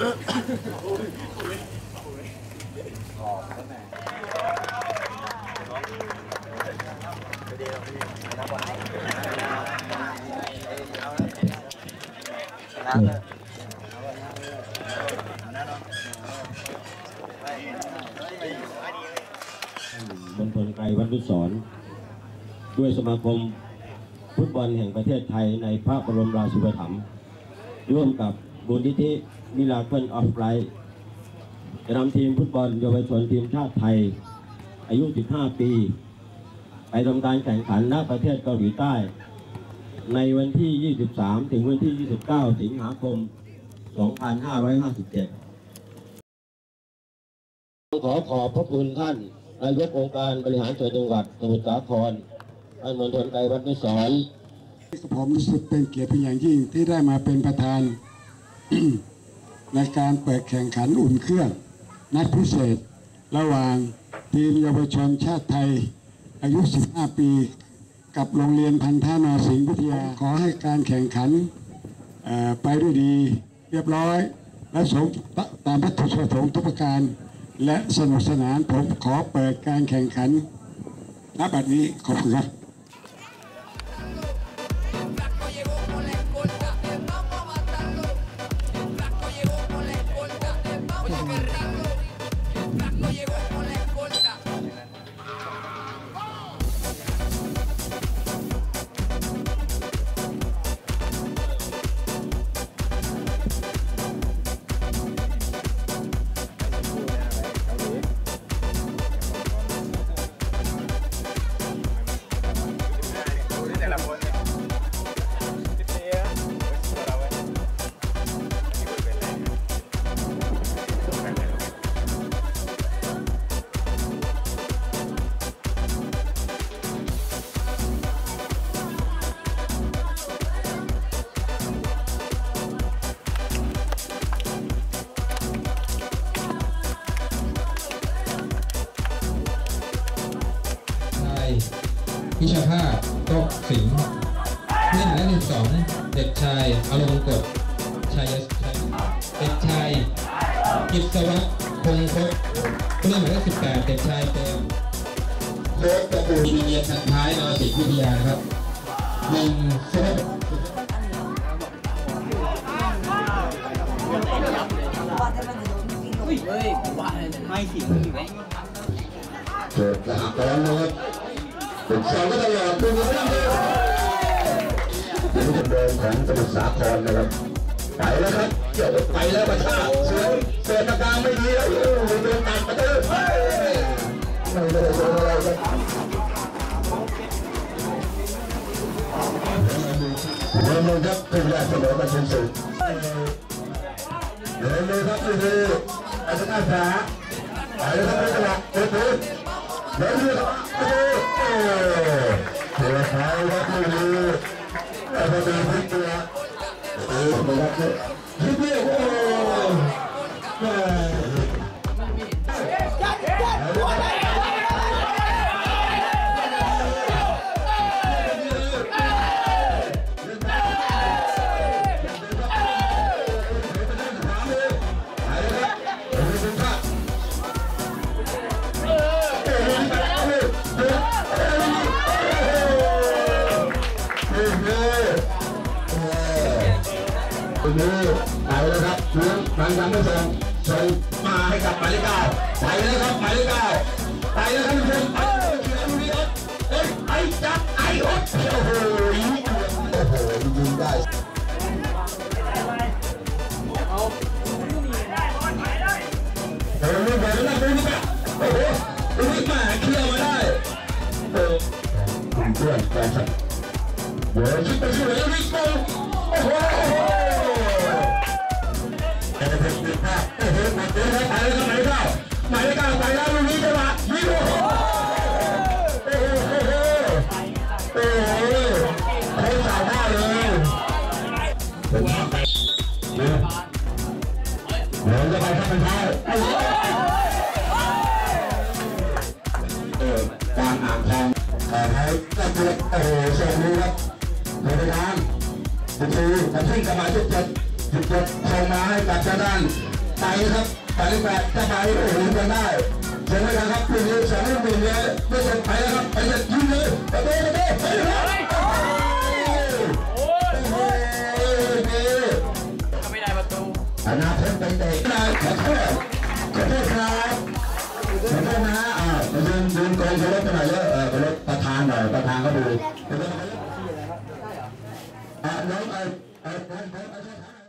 มณฑลไกรวันุสรด้วยสมาคมฟุตบอลแห่งประเทศไทยในพระบรมราชูปถัมภ์ร่วมกับ มูลนิธิมิลาเคิลออฟไลท์จะนำทีมฟุตบอลเยาวชนทีมชาติไทย อายุ 15 ปี ไปทำการแข่งขันณประเทศเกาหลีใต้ ในวันที่ 23 ถึงวันที่ 29 สิงหาคม 2557ขอขอบพระคุณท่านนายกองค์การบริหารส่วนจังหวัดสมุทรสาครท่านมณฑลไกรวัฒนุสรณ์ผมรู้สึกเป็นเกียรติเป็นอย่างยิ่งที่ได้มาเป็นประธาน ในการเปิดแข่งขันอุ่นเครื่อง นัดพิเศษ ระหว่างทีมเยาวชนชาติไทย อายุ 15 ปี กับโรงเรียนพันธานอสิงห์วิทยา ขอให้การแข่งขันไปด้วยดีเรียบร้อย และสมตามวัตถุประสงค์ทุกประการ และสนุกสนานผมขอเปิดการแข่งขันณบัดนี้ขอบคุณครับ Black no llegó. พิชภาพโตกสิงห์เพื่อนและหนึ่งสองเด็กชายอารมณ์กฎชัยชัยเด็กชายกิตวัฒน์คงคบเพื่อนหมายเลขสิบแปดเด็กชายเต็มโค้ชประตูอินเดียทันท้ายนอสิวิทยานะครับหนึ่งสองเกิดสหกรณ์นะครับ ฝึกซ้อมก็ตลอดเป็นเรื่องนี้เป็นจุดเดินของสมุทรสาครนะครับไปแล้วครับเกี่ยวไปแล้วประชาเสือเสือตะการไม่ดีแล้วโอ้โหโดนตัดประตูไม่ได้โดนอะไรครับเดินเลยครับเป็นแรกเสมอมาเชนสุดเดินเลยครับนี่คืออาจารย์อาสาไปแล้วครับจังหวะเปิดปืนแล้วเรือครับ แคุณดูไปแล้วครับเรื่องทางไม่ส่งส่งมาให้กับหมายเลขเก้าไปแล้วครับหมายเลขเก้าไปแล้วครับทุกคนไปเขียนดูดิครับเอ้ยไอ้จับไอ้ฮดโอ้โหยิงโอ้โหยิงได้เฮ้ยนี่แบบนั้นดูนี่แบบโอ้โหดูนี่มาเคลียร์มาได้โอ้คุณเพื่อนแฟนฉันเดี๋ยวคิดไปช่วยแล้ววิ่งโอ้โอ้โห หมดเลยครับไปแล้วครับหมายเลขเก้าหมายเลขเก้าไปแล้ลูกนี้จังหวะยิงโอ้โหโอ้โหโอ้โหโอ้โหเขาสาวหน้าเลยเป็นภาไปเนี่ยเดี๋ยวจะไปทักเป็นเท้าโอ้โหเออการอ่างทองขอให้ก็คือโอ้โหส่งนี้ครับในทางคุณครูมาทิ้งกับหมายจุดเจ็ดจุดเจ็ดส่งมาให้กับทาด้านไปครับ ไปแปดถ้าไปโอ้โหกันได้เชิญเลยครับปีนี้สองลูกหนึ่งเลยไม่เสร็จไปแล้วครับไปเลยยิงเลยไปเลยไปเลยไปเลยโอ้โหไม่ได้ประตูอนาคตไปเตะได้ขอโทษขอโทษครับขอโทษนะอ่ามายืนยืนกองเคารพกันหน่อยเลยเออเคารพประธานหน่อยประธานก็ดูอ่าน้องไอ้ไอ้ไอ้ไอ้